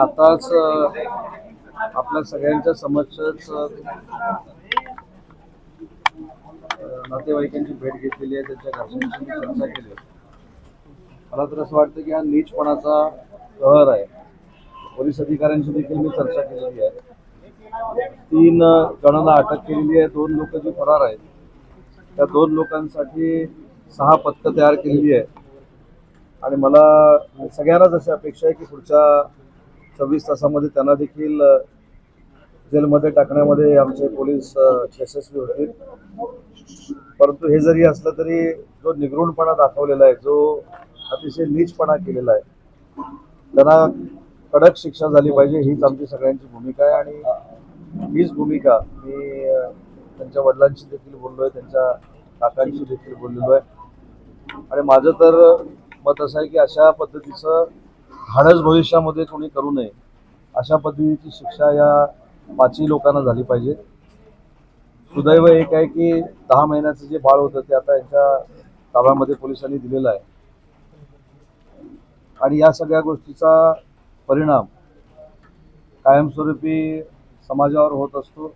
आताच आपल्या सगळ्यांच्या समक्षच नातेवाईकांची भेट घेतलेली आहे त्यांच्या घरच्यांशी मी चर्चा केली आहे. मला तर असं वाटतं की हा नीचपणाचा कहर आहे. पोलीस अधिकाऱ्यांशी देखील मी चर्चा केलेली आहे. तीन जणांना अटक केलेली आहे दोन लोक जी फरार आहेत त्या दोन लोकांसाठी सहा पथकं तयार केलेली आहे आणि मला सगळ्यांनाच अशी अपेक्षा आहे की पुढच्या चोवीस तासामध्ये त्यांना देखील जेलमध्ये टाकण्यामध्ये आमचे पोलीस यशस्वी होते. परंतु हे जरी असलं तरी जो निगरूणपणा दाखवलेला आहे जो अतिशय नीचपणा केलेला आहे त्यांना कडक शिक्षा झाली पाहिजे हीच आमची सगळ्यांची भूमिका आहे. आणि हीच भूमिका मी त्यांच्या वडिलांशी देखील बोललो आहे त्यांच्या काकांशी देखील बोललेलो आहे. आणि माझं तर मत असं आहे की अशा पद्धतीचं धाडस भविष्यामध्ये कोणी करू नये अशा पद्धतीची शिक्षा या पाचही लोकांना झाली पाहिजे. सुदैव एक आहे की दहा महिन्याचं जे बाळ होतं ते आता यांच्या ताब्यामध्ये पोलिसांनी दिलेलं आहे. आणि या सगळ्या गोष्टीचा परिणाम कायमस्वरूपी समाजावर होत असतो.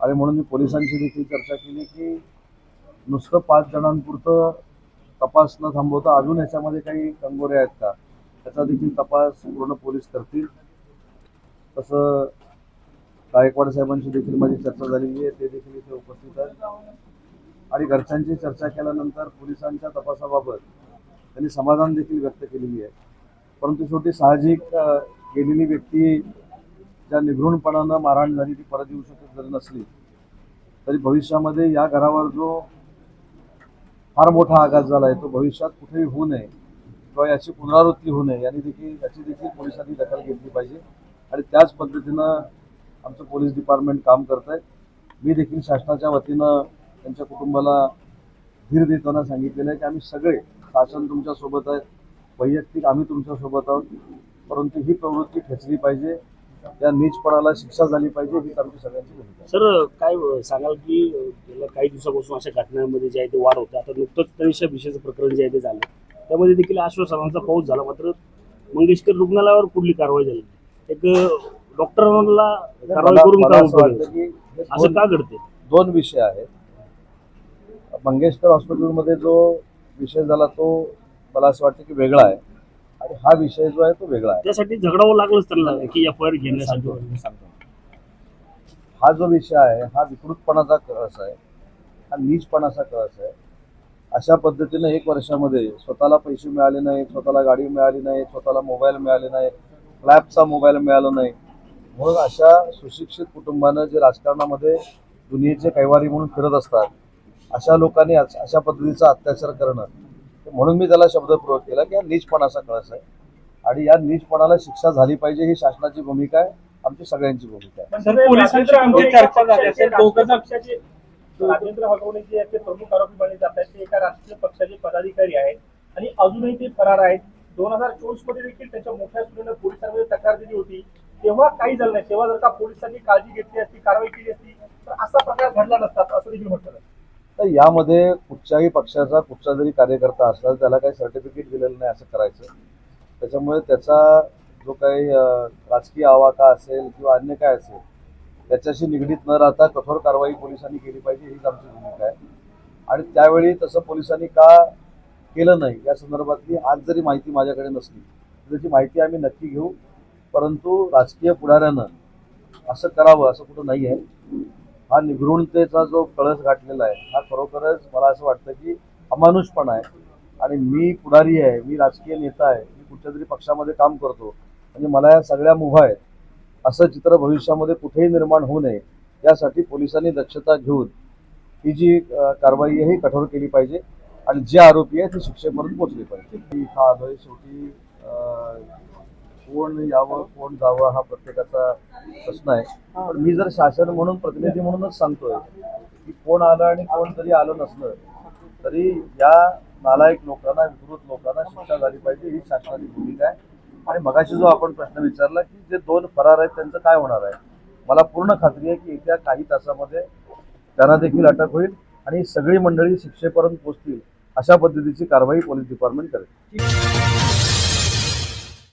आणि म्हणून मी पोलिसांशी देखील चर्चा केली की नुसतं पाच जणांपुरतं तपास न थांबवता अजून याच्यामध्ये काही कंगोरे आहेत का? त्याचा देखील तपास पूर्ण पोलीस करतील. तसं गायकवाड साहेबांशी देखील माझी चर्चा झालेली आहे. ते देखील इथे उपस्थित आहेत. आणि घरच्यांची चर्चा केल्यानंतर पोलिसांच्या तपासाबाबत त्यांनी समाधान देखील व्यक्त केलेली आहे. परंतु शेवटी साहजिक गेलेली व्यक्ती ज्या निघृणपणानं मारहाण झाली ती परत येऊ शकत जरी नसली तरी भविष्यामध्ये या घरावर जो फार मोठा आघात झाला आहे तो भविष्यात कुठेही होऊ नये किंवा याची पुनरावृत्ती होऊ नये याने देखील याची देखील पोलिसांनी दखल घेतली पाहिजे. आणि त्याच पद्धतीनं आमचं पोलीस डिपार्टमेंट काम करत आहे मी देखील शासनाच्या वतीनं त्यांच्या कुटुंबाला धीर देताना सांगितलेलं आहे की आम्ही सगळे शासन तुमच्यासोबत आहे वैयक्तिक आम्ही तुमच्यासोबत आहोत. परंतु ही प्रवृत्ती खेचली पाहिजे. त्या नीचपणाला शिक्षा झाली पाहिजे ही आमची सगळ्यांची भूमिका सर काय सांगाल की गेल्या काही दिवसापासून अशा घटनांमध्ये जे आहे ते वाढ होते. आता नुकतंच तनिषा विषयाचं प्रकरण जे आहे ते झालं. त्यामध्ये देखील आश्वासनांचा पाऊस झाला. मात्र मंगेशकर रुग्णालयावर पुढली कारवाई झाली. एक डॉक्टरांना कारवाई मला- करून असं? की हे घडते दोन विषय आहेत. मंगेशकर हॉस्पिटलमध्ये जो विषय झाला तो मला असं वाटतं की वेगळा आहे. आणि हा विषय जो आहे तो वेगळा आहे. त्यासाठी झगडावं लागलंच त्यांना की एफ आय आर घेण्यासाठी हा जो विषय आहे हा विकृतपणाचा कळस आहे. हा नीचपणाचा कळस आहे. अशा पद्धतीनं एक वर्षामध्ये स्वतःला पैसे मिळाले नाहीत स्वतःला गाडी मिळाली नाही स्वतःला मोबाईल मिळाले नाही फ्लॅपचा मोबाईल मिळाला नाही म्हणून अशा सुशिक्षित कुटुंबानं जे राजकारणामध्ये दुनियेचे कैवारी म्हणून फिरत असतात अशा लोकांनी अश- अशा पद्धतीचा अत्याचार करणं म्हणून मी त्याला शब्दप्रयोग केला की हा नीचपणाचा कळस आहे. आणि या नीचपणाला शिक्षा झाली पाहिजे ही शासनाची भूमिका आहे आमची सगळ्यांची भूमिका आहे. राजेंद्र हगवणे जे याचे ते प्रमुख आरोपी मानले जात आहेत. ते एका राष्ट्रीय पक्षाचे पदाधिकारी आहेत. आणि अजूनही ते फरार आहेत. दोन हजार चोवीसमध्ये देखील त्याच्या मोठ्या सुनेनं पोलिसांमध्ये तक्रार दिली होती. तेव्हा काही झालं नाही. तेव्हा जर का पोलिसांनी काळजी घेतली असती कारवाई केली असती तर असा प्रकार घडला नसता असं देखील म्हटलं तर यामध्ये कुठच्याही पक्षाचा कुठचा जरी कार्यकर्ता असला त्याला काही सर्टिफिकेट दिलेलं नाही असं करायचं. त्याच्यामुळे त्याचा जो काही राजकीय आवाका असेल किंवा अन्य काय असेल त्याच्याशी निगडीत न राहता कठोर कारवाई पोलिसांनी केली पाहिजे हीच आमची भूमिका आहे. आणि त्यावेळी तसं पोलिसांनी का केलं नाही या संदर्भातली आज जरी माहिती माझ्याकडे नसली त्याची माहिती आम्ही नक्की घेऊ. परंतु राजकीय पुढाऱ्यानं असं करावं असं कुठं नाही आहे. हा निगृणतेचा जो कळस गाठलेला आहे हा खरोखरच मला असं वाटतं की अमानुषपण आहे. आणि मी पुढारी आहे मी राजकीय नेता आहे मी कुठच्या तरी पक्षामध्ये काम करतो. म्हणजे मला या सगळ्या मुभा आहेत. असं चित्र भविष्यामध्ये कुठेही निर्माण होऊ नये यासाठी पोलिसांनी दक्षता घेऊन ही जी कारवाईही कारवाई आहे ही कठोर केली पाहिजे आणि जे आरोपी आहे ते शिक्षेपर्यंत पोहोचले पाहिजे. मी हा आलोय शेवटी कोण यावं कोण जावं हा प्रत्येकाचा प्रश्न आहे. पण मी जर शासन म्हणून प्रतिनिधी म्हणूनच सांगतोय की कोण आलं आणि कोण जरी आलं नसलं तरी या नालायक लोकांना विकृत लोकांना शिक्षा झाली पाहिजे ही शासनाची भूमिका आहे. आणि मगाशी जो आपण प्रश्न विचारला की जे दोन फरार आहेत त्यांचं काय होणार आहे? मला पूर्ण खात्री आहे की येत्या काही तासामध्ये त्यांना देखील अटक होईल आणि सगळी मंडळी शिक्षेपर्यंत पोहोचतील अशा पद्धतीची कारवाई पोलीस डिपार्टमेंट करेल.